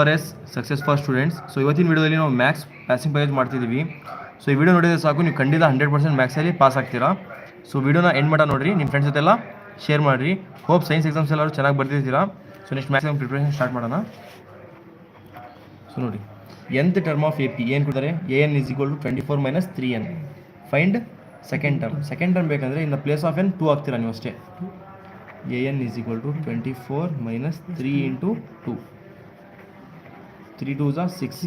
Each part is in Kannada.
R S success for students so ಇವತ್ತಿನ ವಿಡಿಯೋದಲ್ಲಿ ನಾವು ಮ್ಯಾಕ್ಸ್ ಪ್ಯಾಸಿಂಗ್ ಪೇಜ್ ಮಾಡ್ತಿದ್ದೀವಿ. ಸೊ ಈ ವಿಡಿಯೋ ನೋಡಿದರೆ ಸಾಕು, ನೀವು ಖಂಡಿತ ಹಂಡ್ರೆಡ್ ಪರ್ಸೆಂಟ್ ಮ್ಯಾಕ್ಸಲ್ಲಿ ಪಾಸ್ ಆಗ್ತೀರಾ. ಸೊ ವಿಡಿಯೋನ ಎಂಡ್ ಮಾಡ ನೋಡಿರಿ, ನಿಮ್ಮ ಫ್ರೆಂಡ್ಸ್ ಜೊತೆಲ್ಲ ಶೇರ್ ಮಾಡಿರಿ. ಹೋಪ್ ಸೈನ್ಸ್ ಎಕ್ಸಾಮ್ಸ್ ಎಲ್ಲರೂ ಚೆನ್ನಾಗಿ ಬರ್ತಿದ್ದೀರಾ so next maximum preparation start ಮಾಡೋಣ. ಸೊ ನೋಡಿ nth term of A P ಏನು ಕೊಡ್ತಾರೆ? A n is equal to twenty four minus three n find second term second term ಬೇಕಂದರೆ in the place of N two ಆಗ್ತೀರಾ ನೀವು ಅಷ್ಟೇ. A N is equal to twenty four minus three into two three two Jha six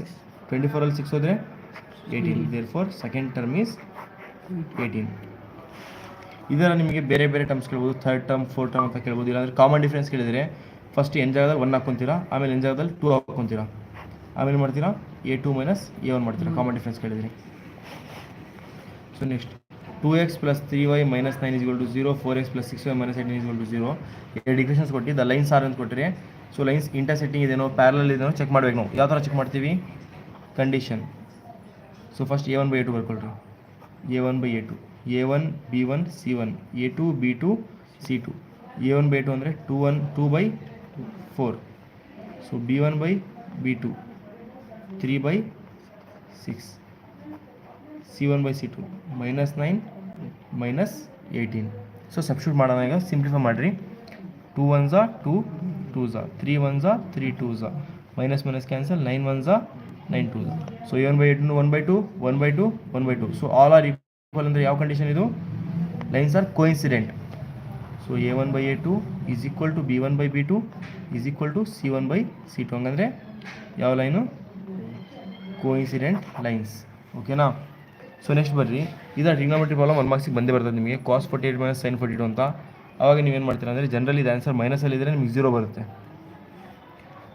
twenty ಫೋರಲ್ಲಿ ಸಿಕ್ಸ್ ಹೋದರೆ eighteen therefore second term is eighteen ಇದರ ನಿಮಗೆ ಬೇರೆ ಬೇರೆ ಟರ್ಮ್ಸ್ ಕೇಳ್ಬೋದು. ಥರ್ಡ್ ಟರ್ಮ್ ಫೋರ್ ಟರ್ಮ್ ಅಂತ ಕೇಳ್ಬೋದು. ಇಲ್ಲಾಂದರೆ ಕಾಮನ್ ಡಿಫ್ರೆನ್ಸ್ ಕೇಳಿದರೆ ಫಸ್ಟ್ ಎನ್ ಜಾಗದಲ್ಲಿ ಒನ್ ಹಾಕ್ಕೊಂತೀರಾ ಆಮೇಲೆ ಎನ್ ಜಾಗದಲ್ಲಿ ಟೂ ಹಾಕ್ಕೊಂತೀರಾ ಆಮೇಲೆ ಮಾಡ್ತೀರಾ? A two minus a one ಮಾಡ್ತೀರಾ? ಕಾಮನ್ ಡಿಫ್ರೆನ್ಸ್ ಕೇಳಿದಿರಿ. So next two x plus three y minus nine ಇಸ್ಗಳು to zero four x plus six y minus eighteen ಇಸ್ಗಳು to zero ಎರಡು ಡಿಕ್ವೇಷನ್ಸ್ ಕೊಟ್ಟು ದ ಲೈನ್ಸ್ ಆರ್ ಅಂತ ಕೊಟ್ಟರೆ ಸೊ ಲೈನ್ಸ್ ಇಂಟರ್ಸೆಟ್ಟಿಂಗ್ ಇದೇನೋ ಪ್ಯಾರಲಲ್ ಇದೇನೋ ಚೆಕ್ ಮಾಡ್ಬೇಕು ನಾವು. ಯಾವ ಥರ ಚೆಕ್ ಮಾಡ್ತೀವಿ? Condition so first a one by a two ಬರ್ಕೊಳ್ರಿ. A one by a two a one b one c one a two b two c two a one by two ಅಂದರೆ two one two by four so b one by b two three by six c one by c two minus nine minus eighteen so substitute ಮಾಡೋಣ ಈಗ. ಸಿಂಪ್ಲಿಫೈ ಮಾಡಿರಿ. ಟೂ ಒನ್ ಝಾ two two three one Jha three two minus minus cancel nine one Jha nine two Jha so one by eight one by two one by two one by two so all are equal ಅಂದರೆ ಯಾವ ಕಂಡೀಷನ್ ಇದು? Lines are coincident so a one by a two is equal to b one by b two is equal to c one by c two ಹಂಗಂದರೆ ಯಾವ ಲೈನು ಕೋಇನ್ಸಿಡೆಂಟ್ ಲೈನ್ಸ್ ಓಕೆನಾ ಸೊ ನೆಕ್ಸ್ಟ್ ಬರ್ರಿ. ಇದರ ಟ್ರಿಗ್ನೋಮೆಟ್ರಿ ಪ್ರಾಬ್ಲಮ್ ಒನ್ ಮಾರ್ಕ್ಸಿಗೆ ಬಂದೇ ಬರ್ತದೆ ನಿಮಗೆ. Cos forty eight minus sine forty two ಅಂತ. ಆವಾಗ ನೀವೇನು ಮಾಡ್ತೀರಾ ಅಂದರೆ ಜನರಲಿ ಇದು ಆನ್ಸರ್ ಮೈನಸಲ್ಲಿ ಇದ್ರೆ ನಿಮಗೆ ಝೀರೋ ಬರುತ್ತೆ.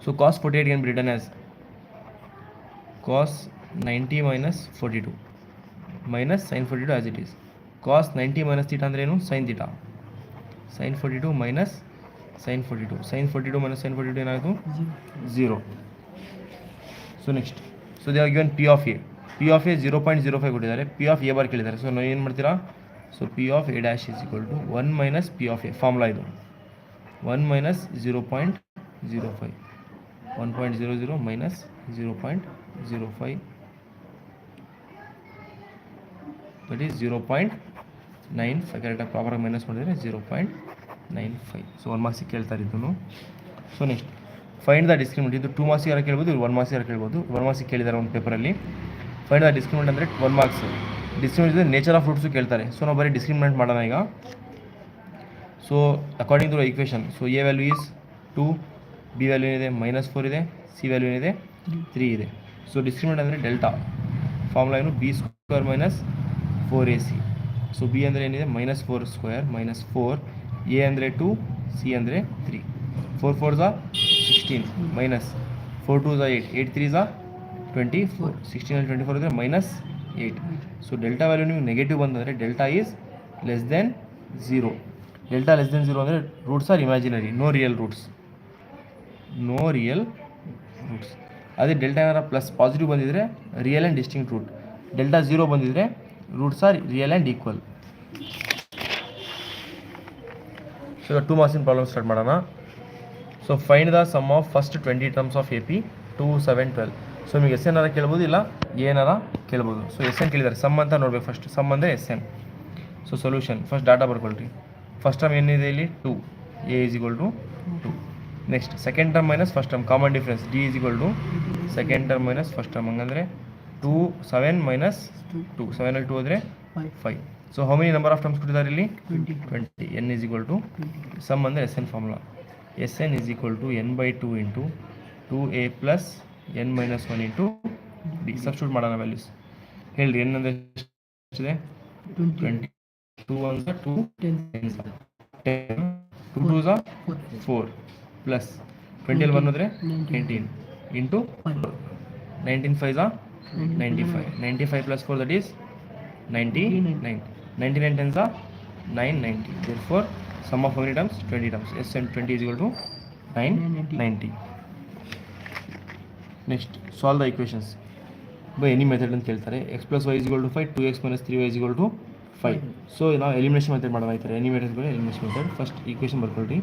ಸೊ ಕಾಸ್ ಫೋರ್ಟಿ ಏಟ್ ಏನು written as cos ninety minus forty two minus sine forty two as it is cos ninety minus theta ಅಂದ್ರೇನು ಏನು? Sine theta sine forty two minus sine forty two sine forty two minus sine forty two ಏನಾಯಿತು zero so next so they given P of A P of A zero point zero five ಕೊಟ್ಟಿದ್ದಾರೆ. ಪಿ ಆಫ್ ಎ ಬಾರ್ ಕೇಳಿದ್ದಾರೆ. ಸೊ ನಾವು ಏನು ಮಾಡ್ತೀರಾ? So P of A dash is equal to one minus P of A formula ಇದು. One minus zero point zero five one point zero zero minus zero point zero five that is zero point nine five ಕರೆಕ್ಟಾಗಿ ಪ್ರಾಪರಾಗಿ ಮೈನಸ್ ಮಾಡಿದರೆ zero point nine five so one ಮಾರ್ಕ್ಸಿಗೆ ಕೇಳ್ತಾರೆ ಇದನ್ನು. So next find the discriminant ಇದು ಟೂ ಮಾರ್ಕ್ಸ್ ಯಾರು ಕೇಳ್ಬೋದು? ಒನ್ ಮಾರ್ಕ್ಸ್ ಯಾರು ಕೇಳ್ಬೋದು? ಒನ್ ಮಾರ್ಕ್ಸಿಗೆ ಕೇಳಿದ್ದಾರೆ ಒಂದು ಪೇಪರಲ್ಲಿ ಫೈಂಡ್ ದ ಡಿಸ್ಕ್ರಿಮಿನೆಂಟ್ ಅಂದರೆ ಒನ್ ಮಾರ್ಕ್ಸ್ ಡಿಸ್ಕ್ರಿಮಿನೆಂಟ್ ಇದೆ ನೇಚರ್ ಆಫ್ ಫ್ರೂಟ್ಸು ಕೇಳ್ತಾರೆ. ಸೊ ನಾವು ಬರೀ ಡಿಸ್ಕ್ರಿಮಿನೇಟ್ ಮಾಡೋಣ ಈಗ. So according to equation so a value is two b value ಏನಿದೆ? ಮೈನಸ್ ಫೋರ್ ಇದೆ. ಸಿ ವ್ಯಾಲ್ಯೂ ಏನಿದೆ? ತ್ರೀ ಇದೆ. ಸೊ ಡಿಸ್ಕ್ರಿಮಿನೇಟ್ ಅಂದರೆ ಡೆಲ್ಟಾ ಫಾರ್ಮುಲಾ ಏನು? B square minus four a c so b ಅಂದರೆ ಏನಿದೆ? Minus four square minus four a ಅಂದರೆ ಟು ಸಿ ಅಂದರೆ ತ್ರೀ ಫೋರ್ ಫೋರ್ ಝಾ ಸಿಕ್ಸ್ಟೀನ್ ಮೈನಸ್ ಫೋರ್ ಟು ಝಾ eight eight three Jha twenty four sixteen twenty four ಅಂದರೆ minus eight so delta value ನಿಮ್ಗೆ ನೆಗೆಟಿವ್ ಬಂದರೆ delta is less than zero delta less than zero ಅಂದರೆ roots are imaginary no real roots no real roots ಅದೇ ಡೆಲ್ಟಾ ಏನಾರ ಪ್ಲಸ್ ಪಾಸಿಟಿವ್ ಬಂದಿದ್ದರೆ real and distinct root delta zero ಬಂದಿದ್ದರೆ roots are real and equal so ಈಗ ಟೂ ಮಾರ್ಕ್ಸಿನ ಪ್ರಾಬ್ಲಮ್ ಸ್ಟಾರ್ಟ್ ಮಾಡೋಣ. So find the sum of first twenty terms of A P two seven twelve so ನಿಮಗೆ ಎಸ್ ಎನ್ ಆರ ಕೇಳ್ಬೋದು ಇಲ್ಲ ಏನಾರ ಕೇಳ್ಬೋದು. ಸೊ ಎಸ್ ಎನ್ ಕೇಳಿದ್ದಾರೆ. ಸಮ್ ಅಂತ ನೋಡ್ಬೇಕು ಫಸ್ಟ್ ಸಮ್ ಅಂದರೆ s n so solution first data ಬರ್ಕೊಳ್ರಿ. First term ಏನಿದೆ ಇಲ್ಲಿ? Two a is equal to two next second term minus first term common difference d is equal to second term minus first term ಹಂಗಂದರೆ two seven minus two ಸೆವೆನಲ್ಲಿ ಟು ಹೋದರೆ five so how many number of terms ಕೊಟ್ಟಿದ್ದಾರೆ ಇಲ್ಲಿ? Twenty n is equal to sum ಅಂದರೆ s n formula s n is equal to n by two into two a plus n minus one into d substitute ಮಾಡೋಣ ವ್ಯಾಲ್ಯೂಸ್ ಹೇಳ್ರಿ ಎನ್ ಅಂದರೆ ಎಷ್ಟಿದೆ? Twenty two one Jha two ten ten two two Jha four plus ಟ್ವೆಂಟಿಯಲ್ಲಿ ಒನ್ ಅಂದರೆ nineteen into nineteen five Jha ninety five ninety five plus four that is ninety nine ninety nine tens nine ninety therefore sum of many terms twenty terms s and twenty is two nine ninety next solve the equations by any method ಅಂತ ಕೇಳ್ತಾರೆ x plus y two five two x minus three y to five so ನಾವು ಎಲಿಮಿನೇಷನ್ ಮೆಥಡ್ ಮಾಡೋಣ ಆಯ್ತಾರೆ ಎನಿ ಮೆಥಡ್ಗಳು elimination method first equation ಬರ್ಕೊಳ್ರಿ.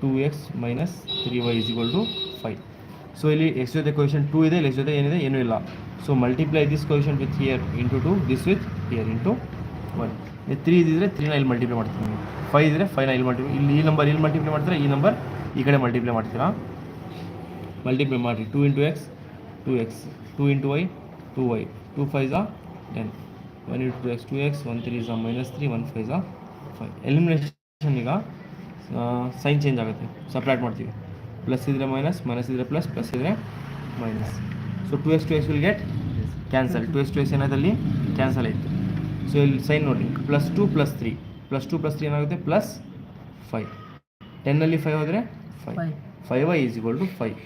Two x minus three y to five so ಇಲ್ಲಿ ಎಕ್ಸ್ ಜೊತೆ ಕ್ವಶನ್ ಟೂ ಇದೆ ಇಲ್ಲಿ ಎಕ್ಸ್ ಜೊತೆ ಏನಿದೆ, ಏನೂ ಇಲ್ಲ. So multiply this equation with here into two this with here into one three ಇದ್ದಿದ್ರೆ ತ್ರೀನ ಇಲ್ಲಿ ಮಲ್ಟಿಪ್ಲೈ ಮಾಡ್ತೀನಿ. ಫೈವ್ ಇದ್ದರೆ ಫೈವ್ನ ಇಲ್ಲಿ ಮಲ್ಟಿಪ್ಲೈ ಇಲ್ಲಿ ಈ ನಂಬರ್ ಇಲ್ಲಿ ಮಲ್ಟಿಪ್ಲೈ ಮಾಡ್ತೀರಾ, ಈ ನಂಬರ್ ಈ ಕಡೆ ಮಲ್ಟಿಪ್ಲೈ ಮಾಡ್ತೀರಾ? ಮಲ್ಟಿಪ್ಲೈ ಮಾಡಿರಿ two into x two x two into y two y two five Jha ten one into two x two x one three Jha minus three one five ಝಾ ಫೈವ್ ಎಲಿಮಿನೇಷನ್ ಈಗ ಸೈನ್ ಚೇಂಜ್ ಆಗುತ್ತೆ. ಸಪ್ರೇಟ್ ಮಾಡ್ತೀವಿ. ಪ್ಲಸ್ ಇದ್ದರೆ ಮೈನಸ್ ಮೈನಸ್ ಇದ್ದರೆ ಪ್ಲಸ್ ಪ್ಲಸ್ ಇದ್ದರೆ minus so two x two x will get cancel two x two x ಏನಾದಲ್ಲಿ cancel ಆಯಿತು. ಸೊ ಇಲ್ಲಿ ಸೈನ್ ನೋಡಿ. Plus two plus three plus two plus three ಏನಾಗುತ್ತೆ? ಪ್ಲಸ್ ಫೈವ್ ಟೆನ್ನಲ್ಲಿ ಫೈವ್ ಆದರೆ five five y is equal to five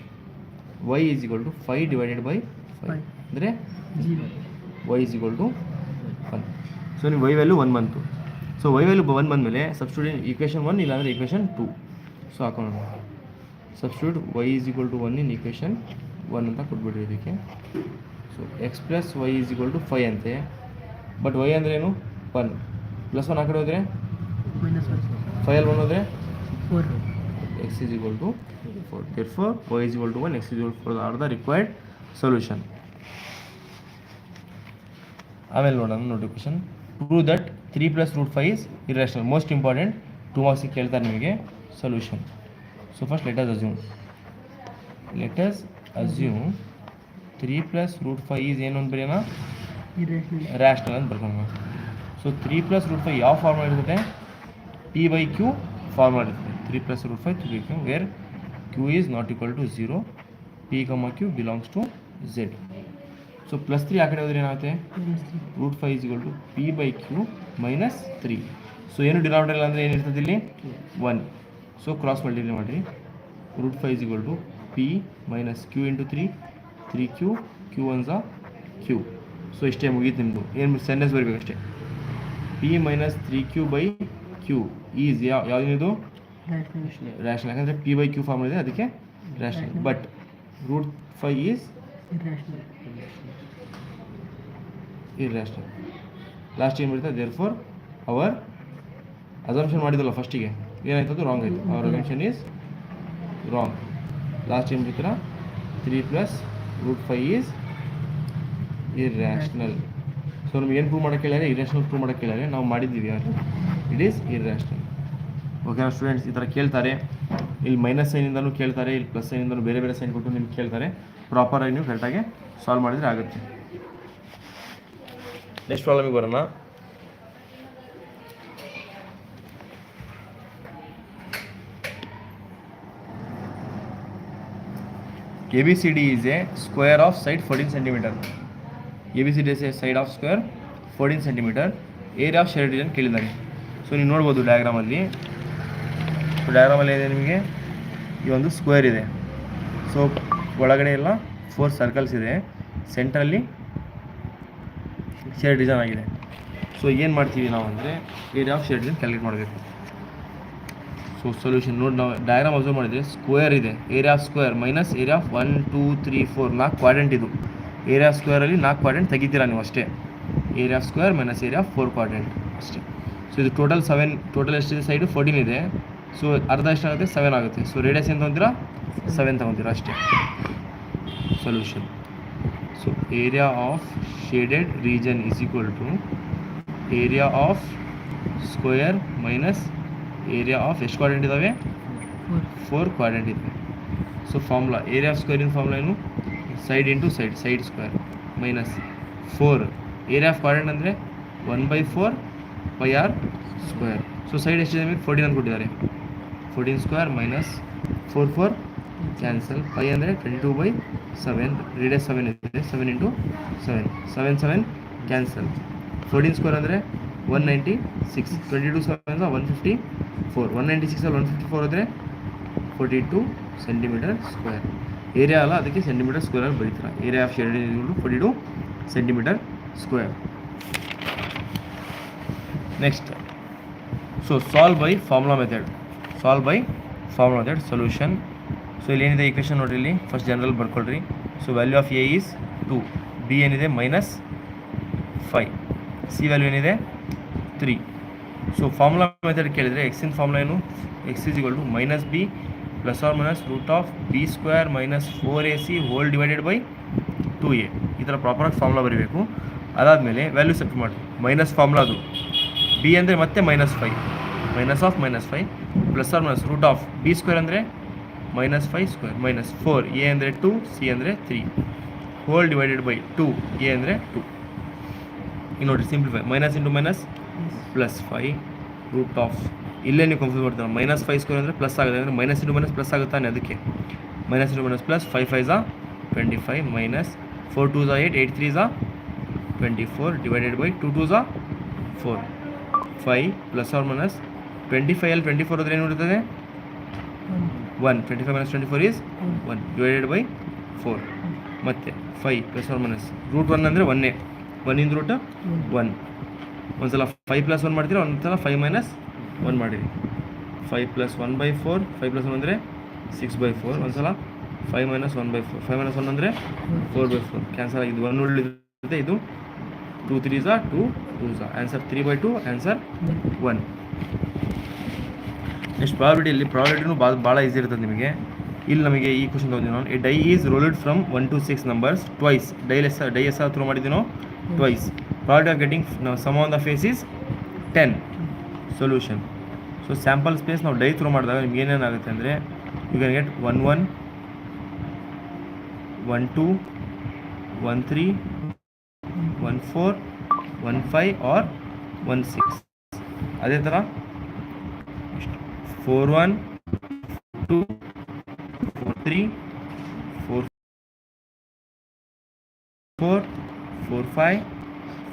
y is equal to five divided by five five ಅಂದರೆ y is equal to one so ನೀವು ವೈ ವ್ಯಾಲ್ಯೂ ಒನ್ ಬಂತು. ಸೊ ವೈ ವ್ಯಾಲ್ಯೂ ಒನ್ ಬಂದಮೇಲೆ ಸಬ್ಸ್ಟಿಟ್ಯೂಟ್ ಈಕ್ವೇಷನ್ ಒನ್ ಇಲ್ಲಾಂದರೆ ಈಕ್ವೇಷನ್ ಟು ಸೊ ಹಾಕೋಣ. Substitute y is equal to one in equation one ಅಂತ ಕೊಟ್ಬಿಡ್ರಿ ಇದಕ್ಕೆ. So x plus y is equal to five ಅಂತೆ. ಬಟ್ ವೈ ಅಂದರೆ ಏನು? ಒನ್ ಪ್ಲಸ್ ಒನ್ ಆ ಕಡೆ ಹೋದರೆ? ಫೈವ್ ಅಲ್ಲಿ ಒನ್ ಹೋದರೆ? Four x is equal to 4. Therefore, y is equal to 1, x is equal to 4 are the required solution. ಆಮೇಲೆ ನೋಡೋಣ ನೋಡಿ equation prove that three plus root five is irrational most important two ಮಾರ್ಕ್ಸಿಗೆ ಕೇಳ್ತಾರೆ ನಿಮಗೆ solution so first let's assume let's assume three plus root five is ಏನು ಅಂತ ಬರೆಯೋಣ? ರ್ಯಾಷನಲ್ ಅಂತ ಬರ್ಕೊಳ್ಳೋಣ so three plus root five ಯಾವ ಫಾರ್ಮಲ್ ಇರ್ತದೆ? ಟಿ ಬೈ ಕ್ಯೂ ಫಾರ್ಮಲ್ ಇರ್ತದೆ. 3 plus root 5 to become where q is not equal to 0 p comma q belongs to z. So plus three ಆ ಕಡೆ ಹೋದ್ರೆ ಏನಾಗುತ್ತೆ? Root five is equal to p by q minus three so ಏನು ಡಿನಾಮಿನೇಟರ್ ಇಲ್ಲ ಅಂದರೆ ಏನಿರ್ತದೆ ಇಲ್ಲಿ? ಒನ್ ಸೊ ಕ್ರಾಸ್ ಮಲ್ಟಿಪ್ಲೈ ಮಾಡಿರಿ. Root five is equal to p minus q into three three q q one Jha Q so ಇಷ್ಟೇ ಮುಗೀತು ನಿಮ್ಮದು ಏನು ಸೆಂಟೆನ್ಸ್ ಬರಬೇಕು ಅಷ್ಟೇ p minus three q by q is ಯಾವ ಯಾವುದೇನಿದು ರ್ಯಾಷನಲ್ ರ್ಯಾಷನಲ್ ಯಾಕಂದರೆ ಪಿ ವೈ ಕ್ಯೂ ಫಾರ್ಮ್ ಇದೆ ಅದಕ್ಕೆ rational but root five is ಇರ್ ಇರ್ರ್ಯಾಷನಲ್ ಲಾಸ್ಟ್ ಏನು ಬರುತ್ತೆ ದೇರ್ ಫೋರ್ ಅವರ್ ಅಸಂಪ್ಷನ್ ಮಾಡಿದಲ್ಲ ಫಸ್ಟಿಗೆ ಏನಾಯ್ತದ್ದು? ರಾಂಗ್ ಆಯಿತು. Our assumption is wrong last ಏನು ಬಿಡ್ತೀರಾ three plus root five is irrational so ನಮ್ಗೆ ಏನು ಪ್ರೂವ್ ಮಾಡೋಕ್ಕೆ ಹೇಳಿದ್ರೆ ಇರ್ಯಾಷನಲ್ ಪ್ರೂವ್ ಮಾಡೋಕ್ಕೆ ಹೇಳಿದ್ರೆ ನಾವು ಮಾಡಿದ್ದೀವಿ ಯಾರು? ಇಟ್ ಈಸ್ ಇರ್ರ್ಯಾಷನಲ್ ಓಕೆನಾ ಸ್ಟೂಡೆಂಟ್ಸ್ ಈ ಥರ ಕೇಳ್ತಾರೆ. ಇಲ್ಲಿ ಮೈನಸ್ ಸೈನಿಂದನೂ ಕೇಳ್ತಾರೆ, ಇಲ್ಲಿ ಪ್ಲಸ್ ಸೈನಿಂದನೂ ಬೇರೆ ಬೇರೆ ಸೈನ್ ಕೊಟ್ಟು ನಿಮ್ಗೆ ಕೇಳ್ತಾರೆ. ಪ್ರಾಪರಾಗಿ ನೀವು ಕರೆಕ್ಟಾಗಿ ಸಾಲ್ವ್ ಮಾಡಿದರೆ ಆಗುತ್ತೆ. ನೆಕ್ಸ್ಟ್ ಪ್ರಾಬ್ಲಮಿಗೆ ಬರೋಣ. A B C D is a square of side fourteen centimetre A B C D is a side of square fourteen centimetre area of shade ಅಂತ ಕೇಳಿದ್ದಾರೆ. ಸೊ ನೀವು ನೋಡ್ಬೋದು ಡಯಾಗ್ರಾಮಲ್ಲಿ ಡಯಾಗ್ರಾಮಲ್ಲಿ ಇದೆ ನಿಮಗೆ. ಈ ಒಂದು ಸ್ಕ್ವೇರ್ ಇದೆ. ಸೊ ಒಳಗಡೆ ಎಲ್ಲ ಫೋರ್ ಸರ್ಕಲ್ಸ್ ಇದೆ. ಸೆಂಟ್ರಲ್ಲಿ ಶೇಡ್ ಡಿಸೈನ್ ಆಗಿದೆ. ಸೊ ಏನು ಮಾಡ್ತೀವಿ ನಾವು ಅಂದರೆ area of shade design calculate ಮಾಡಬೇಕು. ಸೊ ಸೊಲ್ಯೂಷನ್ ನೋಡಿ ನಾವು ಡಯಾಗ್ರಾಮ್ ಅಬ್ಸರ್ವ್ ಮಾಡಿದರೆ ಸ್ಕ್ವೇರ್ ಇದೆ. Area of square minus area of one two three four ನಾಲ್ಕು ಕ್ವಾಡ್ರೆಂಟ್ ಇದು. ಏರಿಯಾ ಸ್ಕ್ವೇರಲ್ಲಿ ನಾಲ್ಕು ಕ್ವಾಡ್ರೆಂಟ್ ತೆಗಿತೀರಾ ನೀವು ಅಷ್ಟೇ. Area square minus area of four quadrant ಅಷ್ಟೇ. ಸೊ ಇದು ಟೋಟಲ್ ಸೆವೆನ್ ಟೋಟಲ್ ಎಷ್ಟಿದೆ ಸೈಡು ಫೋರ್ಟೀನ್ ಇದೆ. ಸೊ ಅರ್ಧ ಎಷ್ಟಾಗುತ್ತೆ ಸೆವೆನ್ ಆಗುತ್ತೆ. ಸೊ ರೇಡಿಯಸ್ ಏನು ತೊಗೊಂತೀರಾ? ಸೆವೆನ್ ತೊಗೊತೀರಾ ಅಷ್ಟೇ. Solution so area of shaded region is equal to area of square minus area of ಎಷ್ಟು ಕ್ವಾಡ್ರೆಂಟ್ ಇದ್ದಾವೆ ಫೋರ್ ಕ್ವಾಡ್ರೆಂಟ್ ಇದೆ ಸೊ ಫಾರ್ಮುಲಾ ಏರಿಯಾ ಆಫ್ ಸ್ಕ್ವೇರಿನ ಫಾರ್ಮುಲಾ ಏನು? Side into side side square minus four area of quadrant ಅಂದರೆ one by four by r square so side ಎಷ್ಟಿದೆ ಫೋರ್ಟಿ ಫೋರ್ಟೀನ್ ಕೊಟ್ಟಿದ್ದಾರೆ fourteen square minus four four cancel pi ಅಂದರೆ twenty two by seven radius seven ಇದೆ. Seven into seven seven seven cancel fourteen square ಅಂದರೆ one ninety six twenty two seven one fifty four one ninety ಸಿಕ್ಸಲ್ಲಿ one fifty four ಅಂದರೆ forty two centimetre square area ಅಲ್ಲ ಅದಕ್ಕೆ ಸೆಂಟಿಮೀಟರ್ ಸ್ಕ್ವೇರಲ್ಲಿ ಬರೀತಾರೆ area of shade forty two centimetre square next so solve by formula method solve by formula that solution so ಇಲ್ಲಿ ಏನಿದೆ ಈಕ್ವೇಷನ್ ನೋಡಿರಿ ಇಲ್ಲಿ? First general ಬರ್ಕೊಳ್ರಿ. So value of a is two b ಏನಿದೆ? ಮೈನಸ್ ಫೈ ಸಿ ವ್ಯಾಲ್ಯೂ ಏನಿದೆ? ತ್ರೀ ಸೊ ಫಾರ್ಮುಲಾ ಮೆಥಡ್ ಕೇಳಿದರೆ ಎಕ್ಸಿನ್ ಫಾರ್ಮುಲಾ ಏನು? X is to minus b plus or minus root of b square minus four a c whole divided by two a ಈ ಥರ ಪ್ರಾಪರಾಗಿ ಫಾರ್ಮುಲಾ ಬರೀಬೇಕು. ಅದಾದಮೇಲೆ ವ್ಯಾಲ್ಯೂ ಸೆಟ್ ಮಾಡಿ ಮೈನಸ್ ಫಾರ್ಮುಲಾ ಅದು. ಬಿ ಅಂದರೆ ಮತ್ತೆ minus five minus of minus five plus or minus root of b square ಅಂದರೆ minus five square minus four a ಅಂದರೆ ಟು ಸಿ ಅಂದರೆ three whole divided by two a ಅಂದರೆ ಟು ಈಗ ನೋಡಿರಿ simplify minus into minus plus five root of ಇಲ್ಲೇ ನೀವು ಕನ್ಫ್ಯೂಸ್ ಮಾಡ್ತಾರೆ? ಮೈನಸ್ ಫೈವ್ ಸ್ಕ್ವೇರ್ ಅಂದರೆ ಪ್ಲಸ್ ಆಗುತ್ತೆ. ಅಂದರೆ ಮೈನಸ್ ಇಂಟು ಮೈನಸ್ ಪ್ಲಸ್ ಆಗುತ್ತಾನೆ ಅದಕ್ಕೆ. Minus into minus plus five five Jha twenty five minus four two Jha eight eight three Jha twenty four divided by two two Jha four five plus or minus twenty ಫೈವಲ್ಲಿ twenty four ಆದರೆ ಏನು ಇರ್ತದೆ one twenty five minus twenty four is one divided by four ಮತ್ತು five plus or minus root one ಅಂದರೆ ಒನ್ನೇ ಒನ್ನಿಂದ ರೂಟ್ ಒನ್ ಒಂದ್ಸಲ ಫೈವ್ ಪ್ಲಸ್ ಒನ್ ಮಾಡ್ತೀರಾ? ಒಂದ್ಸಲ ಫೈವ್ ಮೈನಸ್ ಒನ್ ಮಾಡಿರಿ. Five plus one by four five plus one ಅಂದರೆ ಸಿಕ್ಸ್ ಬೈ ಫೋರ್ ಒಂದ್ಸಲ five minus one by four five minus one ಅಂದರೆ ಫೋರ್ ಬೈ ಫೋರ್ ಕ್ಯಾನ್ಸಲ್ ಆಗಿದ್ದು ಒನ್ ಉಳಿದಿದೆ. ಇದು ಟೂ ತ್ರೀ ಝಾ two two Jha answer three by two answer one next ಪ್ರಾಬಿಲಿಟಿಯಲ್ಲಿ ಪ್ರಾಬಿಲಿಟಿನೂ ಭಾಳ ಭಾಳ ಈಸಿ ಇರ್ತದೆ ನಿಮಗೆ. ಇಲ್ಲಿ ನಮಗೆ ಈ ಕ್ವಶನ್ ತೊಗೊಂಡಿದ್ದೀನಿ ನಾನು a die is rolled from one to six numbers twice dice dice throw ಮಾಡಿದ್ದೀನೋ twice probability of getting sum on the face is ten solution so sample space ನಾವು ಡೈ ಥ್ರೂ ಮಾಡಿದಾಗ ನಿಮ್ಗೆ ಏನೇನಾಗುತ್ತೆ ಅಂದರೆ you can get one one one two one three one four one five or one six ಅದೇ ಥರ four one two four three four four four five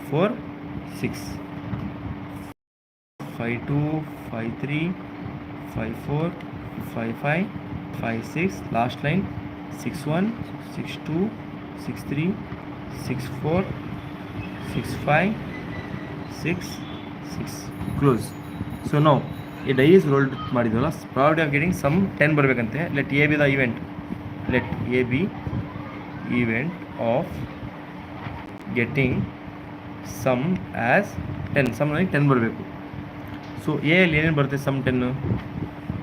four six. Five two five three five four five five five six. Last line six one six two six three six four six five six six. Close. So now ಈ dice rolled ಮಾಡಿದ್ವಲ್ಲ probability of getting sum ten ಬರಬೇಕಂತೆ. Let a b the event let a b event of getting sum as ten sum ನನಗೆ ಟೆನ್ ಬರಬೇಕು. ಸೊ ಎಲ್ಲಿ ಏನೇನು ಬರುತ್ತೆ sum ten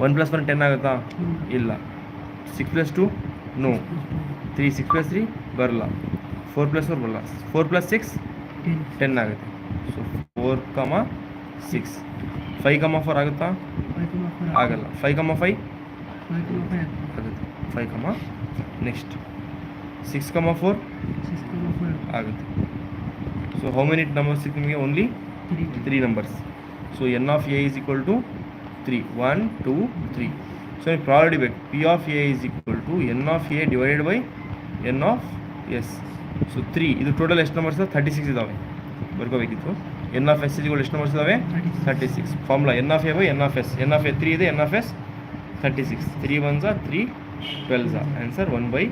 one plus one ten ಆಗುತ್ತಾ? ಇಲ್ಲ. Six plus two no three six plus three ಬರಲ್ಲ. ಫೋರ್ ಪ್ಲಸ್ ಫೋರ್ ಬರಲ್ಲ. ಫೋರ್ ಪ್ಲಸ್ ಸಿಕ್ಸ್ ಟೆನ್ ಆಗುತ್ತೆ. So four comma six five comma four ಆಗುತ್ತಾ? ಆಗಲ್ಲ. ಫೈವ್ ಕಮ ಕಮ ಆಗುತ್ತೆ. Five comma next six comma four ಆಗುತ್ತೆ. ಸೊ ಹೌ ಮೆನಿ ನಂಬರ್ಸ್ ಸಿಕ್ ನಿಮಗೆ? Only three numbers so n of a is equal to three one two three so ನೀವು ಪ್ರಾಬಿಲಿಟಿ ಬೇಕು. P of a is equal to n of a divided by n of s so three ಇದು ಟೋಟಲ್ ಎಷ್ಟು ನಂಬರ್ಸ್ ಥರ್ಟಿ ಸಿಕ್ಸ್ ಇದ್ದಾವೆ ಬರ್ಕೋಬೇಕಿತ್ತು. ಎನ್ ಆಫ್ ಎಸ್ ಇಸ್ಗಳು ಎಷ್ಟು ನಂಬರ್ಸ್ ಇದಾವೆ? Thirty six formula n of a by n of s n of a three ಇದೆ n of s thirty six three one Jha three twelve Jha answer one by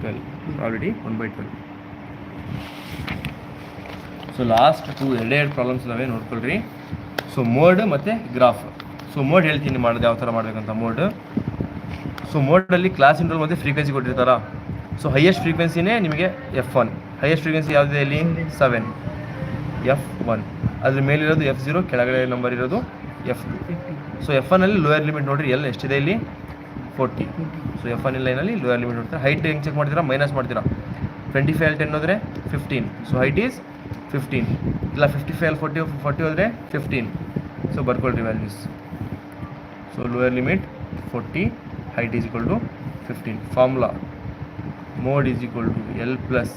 twelve already one by twelve so last two ಎರಡೇ ಎರಡು ಪ್ರಾಬ್ಲಮ್ಸ್ ಇದಾವೆ ನೋಡ್ಕೊಳ್ರಿ. ಸೊ ಮೋಡ್ ಮತ್ತು ಗ್ರಾಫ್ ಸೊ ಮೋಡ್ ಹೇಳ್ತೀನಿ ಮಾಡೋದು ಯಾವ ಥರ ಮಾಡಬೇಕಂತ ಮೋಡ್ ಸೊ ಮೋಡಲ್ಲಿ ಕ್ಲಾಸ್ ಇಂಟ್ರೋಲ್ ಮತ್ತು ಫ್ರೀಕ್ವೆನ್ಸಿ ಕೊಟ್ಟಿರ್ತಾರ? ಸೊ ಹೈಯೆಸ್ಟ್ ಫ್ರೀಕ್ವೆನ್ಸಿನೇ ನಿಮಗೆ ಎಫ್ ಒನ್ ಹೈಯೆಸ್ಟ್ ಫ್ರೀಕ್ವೆನ್ಸಿ ಯಾವುದಿದೆ ಇಲ್ಲಿ? ಸೆವೆನ್ ಎಫ್ ಒನ್ ಅದ್ರ ಮೇಲಿರೋದು ಎಫ್ ಜೀರೋ ಕೆಳಗಡೆ ನಂಬರ್ ಇರೋದು ಎಫ್ ಸೊ ಎಫ್ ಒನ್ನಲ್ಲಿ ಲೋಯರ್ ಲಿಮಿಟ್ ನೋಡಿರಿ ಎಲ್ಲಿ ಎಷ್ಟಿದೆ ಇಲ್ಲಿ? ಫೋರ್ಟಿ ಸೊ ಎಫ್ ಒನ್ ಲೈನಲ್ಲಿ ಲೋಯರ್ ಲಿಮಿಟ್ ನೋಡ್ತಾರೆ. ಹೈಟ್ ಹೆಂಗೆ ಚೆಕ್ ಮಾಡ್ತೀರಾ? ಮೈನಸ್ ಮಾಡ್ತೀರಾ. ಟ್ವೆಂಟಿ ಫೈವ್ ಅಲ್ಲಿ ಟೆನ್ ಹೋದರೆ fifteen so height is fifteen ಇಲ್ಲ ಫಿಫ್ಟಿ ಫೈವ್ ಅಲ್ಲಿ ಫೋರ್ಟಿ ಫೋರ್ಟಿ ಹೋದರೆ fifteen so ಬರ್ಕೊಳ್ರಿ values so lower limit forty height is equal to fifteen formula mode is equal to l plus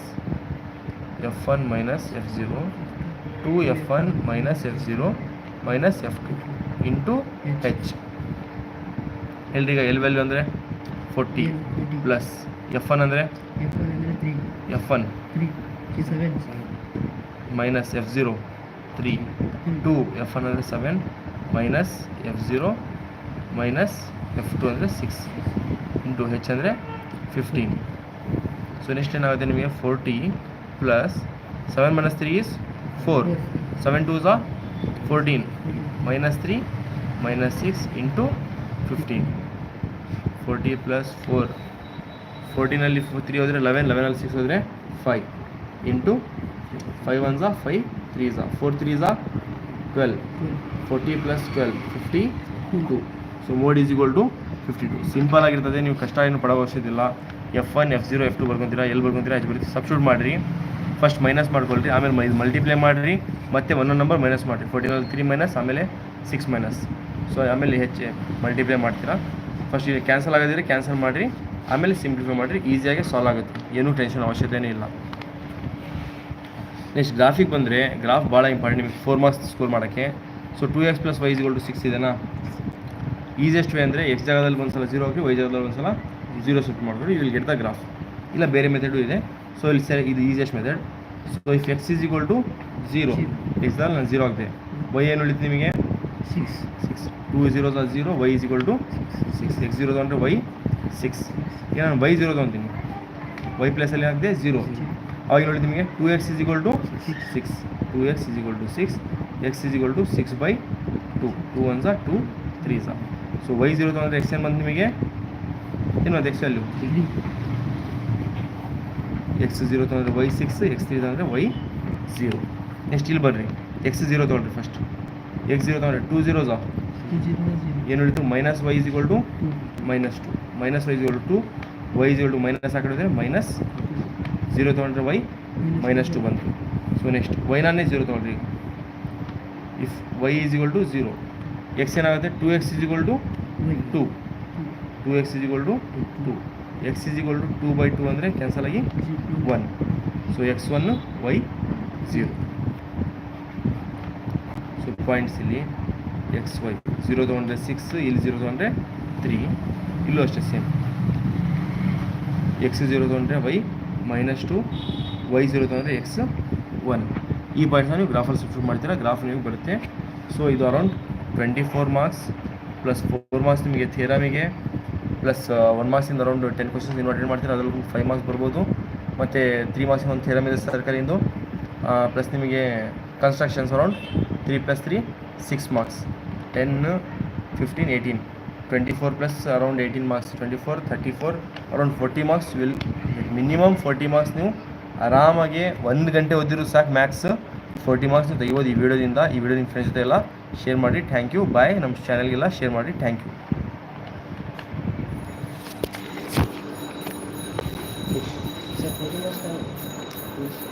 f one minus f zero two f one minus f zero minus f two into h ಎಲ್ರಿಗ L value ಅಂದರೆ ಫೋರ್ಟಿ ಪ್ಲಸ್ ಎಫ್ ಒನ್ ಅಂದರೆ f one minus f zero three two f one ಅಂದರೆ seven minus f zero minus f two ಅಂದರೆ ಸಿಕ್ಸ್ ಇಂಟು ಹೆಚ್ ಅಂದರೆ ಫಿಫ್ಟೀನ್ ಸೊ ನೆಕ್ಸ್ಟ್ ಏನಾಗುತ್ತೆ ನಿಮಗೆ? Forty plus seven minus three is four seven two Jha fourteen minus three minus six into fifteen forty plus four ಫೋರ್ಟೀನಲ್ಲಿ three ಹೋದರೆ ಲೆವೆನ್ ಲೆವೆನಲ್ಲಿ ಸಿಕ್ಸ್ ಹೋದರೆ ಫೈವ್ ಇಂಟು ಫೈವ್ ಒನ್ ಝಾ ಫೈವ್ ತ್ರೀ ಝಾ four three Jha twelve forty plus twelve fifty two so mode is equal to fifty two simple ಆಗಿರ್ತದೆ ನೀವು ಕಷ್ಟ ಏನು ಪಡೋ ಅವಶ್ಯದಿಲ್ಲ f one f zero f two ಬರ್ಕೊತೀರಾ ಎಲ್ಲಿ ಬರ್ಕೊತೀರಾ ಅದು ಬರೀತಿ ಸಬ್ಸ್ಟಿಟ್ಯೂಟ್ ಮಾಡಿರಿ. ಫಸ್ಟ್ ಮೈನಸ್ ಮಾಡ್ಕೊಳ್ರಿ, ಆಮೇಲೆ ಮೈ ಮಲ್ಟಿಪ್ಲೈ ಮಾಡಿರಿ, ಮತ್ತೆ ಒಂದೊಂದು ನಂಬರ್ ಮೈನಸ್ ಮಾಡಿರಿ. ಫೋರ್ಟೀನಲ್ಲಿ ತ್ರೀ ಮೈನಸ್ ಆಮೇಲೆ ಸಿಕ್ಸ್ ಮೈನಸ್ ಸೊ ಆಮೇಲೆ ಹೆಚ್ಚು ಮಲ್ಟಿಪ್ಲೈ ಮಾಡ್ತೀರಾ? ಫಸ್ಟ್ ಇಲ್ಲಿ ಕ್ಯಾನ್ಸಲ್ ಆಗೋದಿದ್ರೆ ಕ್ಯಾನ್ಸಲ್ ಮಾಡಿರಿ, ಆಮೇಲೆ ಸಿಂಪ್ಲಿಫೈ ಮಾಡಿರಿ ಈಸಿಯಾಗಿ ಸಾಲ್ವ್ ಆಗುತ್ತೆ. ಏನೂ ಟೆನ್ಷನ್ ಅವಶ್ಯಕತೆ ಇಲ್ಲ. ನೆಕ್ಸ್ಟ್ ಗ್ರಾಫಿಕ್ ಬಂದರೆ ಗ್ರಾಫ್ ಭಾಳ ಇಂಪಾರ್ಟೆಂಟ್ ನಿಮಗೆ ಫೋರ್ ಮಾರ್ಕ್ಸ್ ಸ್ಕೋರ್ ಮಾಡೋಕ್ಕೆ. So two x plus y to six ಇದೆನಾ? ಈಸಿಯೆಸ್ಟ್ ವೇ ಅಂದರೆ ಎಕ್ಸ್ ಜಾಗದಲ್ಲಿ ಒಂದು ಸಲ ಜೀರೋ ಹಾಕಿ ವೈ ಜಾಗದಲ್ಲಿ ಒಂದು ಸಲ ಜೀರೋ ಶಿಫ್ಟ್ ಮಾಡಿಬಿಟ್ಟು ಇಲ್ಲಿ ಗೆಟ್ ದ ಗ್ರಾಫ್ ಇಲ್ಲ, ಬೇರೆ ಮೆಥಡು ಇದೆ. ಸೊ ಇಲ್ಲಿ ಸರಿ ಇದು easiest method so if x is equal to zero all ನಾನು ಝೀರೋ ಆಗಿದೆ. ವೈ ಏನು ಉಳಿತು ನಿಮಗೆ? Six six two zero zero y is equal to six x zero ತೊಗೊಂಡ್ರೆ ವೈ ಸಿಕ್ಸ್ ಈಗ ನಾನು ವೈ ಝೀರೋ ತೊಗೊತೀನಿ ವೈ ಪ್ಲಸಲ್ಲಿ ಹಾಕಿದೆ ಝೀರೋ ಅವಾಗ ನೋಡಿ ನಿಮಗೆ? Two x is equal to six two x is equal to six x is equal to six by two two one saw two three ಸಾ ಸೊ ವೈ ಝೀರೋ ತೊಗೊಂಡ್ರೆ ಎಕ್ಸ್ ಏನು ಬಂತು ನಿಮಗೆ? ಏನು ಅದು ಎಕ್ಸ್ ವ್ಯಾಲ್ಯೂ ಎಕ್ಸ್ ಜೀರೋ ತೊಗೊಂಡ್ರೆ ವೈ ಸಿಕ್ಸ್ ಎಕ್ಸ್ ತ್ರೀ ತೊಗೊಂಡ್ರೆ ವೈ ಝೀರೋ ನೆಕ್ಸ್ಟ್ ಇಲ್ಲಿ ಬರ್ರಿ. ಎಕ್ಸ್ ಜೀರೋ ತೊಗೊಂಡ್ರಿ ಫಸ್ಟ್ ಎಕ್ಸ್ ಜೀರೋ ತೊಗೊಂಡ್ರೆ ಟೂ ಜೀರೋ ಆಫ್ ಏನು ಉಳಿತು? Minus y is to minus two minus y is to y is to minus ಹಾಕಿದ್ರೆ ಮೈನಸ್ ಜೀರೋ ತೊಗೊಂಡ್ರೆ ವೈ ಮೈನಸ್ ಟು ಬಂತು. ಸೊ ನೆಕ್ಸ್ಟ್ ವೈನಾನೇ ಜೀರೋ ತೊಗೊಂಡ್ರಿ if y is equal to zero x ಏನಾಗುತ್ತೆ? Two x is equal to two two x is equal to two x is equal to two by two ಅಂದರೆ ಕ್ಯಾನ್ಸಲ್ ಆಗಿ one so x one y zero so points ಇಲ್ಲಿ ಎಕ್ಸ್ ವೈ ಝೀರೋ ತೊಗೊಂಡ್ರೆ ಸಿಕ್ಸ್ ಇಲ್ಲಿ ಝೀರೋ ತೊಗೊಂಡ್ರೆ ತ್ರೀ ಇಲ್ಲೂ ಅಷ್ಟೇ ಸೇಮ್ ಎಕ್ಸ್ ಝೀರೋ ತೊಗೊಂಡ್ರೆ y minus two y zero ತೊಗೊಂಡ್ರೆ ಎಕ್ಸ್ ಒನ್ ಈ ಪಾಯಿಂಟ್ನ ನೀವು ಗ್ರಾಫಲ್ಲಿ ಸಿಫ್ಟ್ ಮಾಡ್ತೀರಾ? ಗ್ರಾಫ್ ನಿಮಗೆ ಬರುತ್ತೆ. ಸೊ ಇದು around twenty four marks plus four marks ನಿಮಗೆ ಥಿಯರಮಿಗೆ ಪ್ಲಸ್ ಒನ್ ಮಾರ್ಕ್ಸಿಂದ ಅರೌಂಡ್ ಟೆನ್ ಕ್ವಶನ್ಸ್ ನೀವು ಅಟೆಂಡ್ ಮಾಡ್ತೀರಾ, ಅದರಲ್ಲಿ ಫೈವ್ ಮಾರ್ಕ್ಸ್ ಬರ್ಬೋದು. ಮತ್ತು ತ್ರೀ ಮಾರ್ಕ್ಸಿಂದ ಒಂದು ಥೇರಮ್ ಇದೆ ಸರ್ಕಾರಿಂದು. ಪ್ಲಸ್ ನಿಮಗೆ constructions around three plus three six marks ten fifteen eighteen twenty four plus around eighteen marks twenty four thirty four around forty marks will minimum forty marks ನೀವು ಆರಾಮಾಗಿ ಒಂದು ಗಂಟೆ ಓದಿರು ಸಾಕು ಮ್ಯಾಕ್ಸ್ ಫೋರ್ಟಿ ಮಾರ್ಕ್ಸ್ ತೆಗಿಬೋದು ಈ ವಿಡಿಯೋದಿಂದ ಈ ವಿಡಿಯೋ ನಿಮ್ಮ ಫ್ರೆಂಡ್ಸ್ ಜೊತೆ ಎಲ್ಲ ಶೇರ್ ಮಾಡಿ. ಥ್ಯಾಂಕ್ ಯು ಬಾಯ್ ನಮ್ಮ ಚಾನಲ್ಗೆಲ್ಲ ಶೇರ್ ಮಾಡಿ. Thank you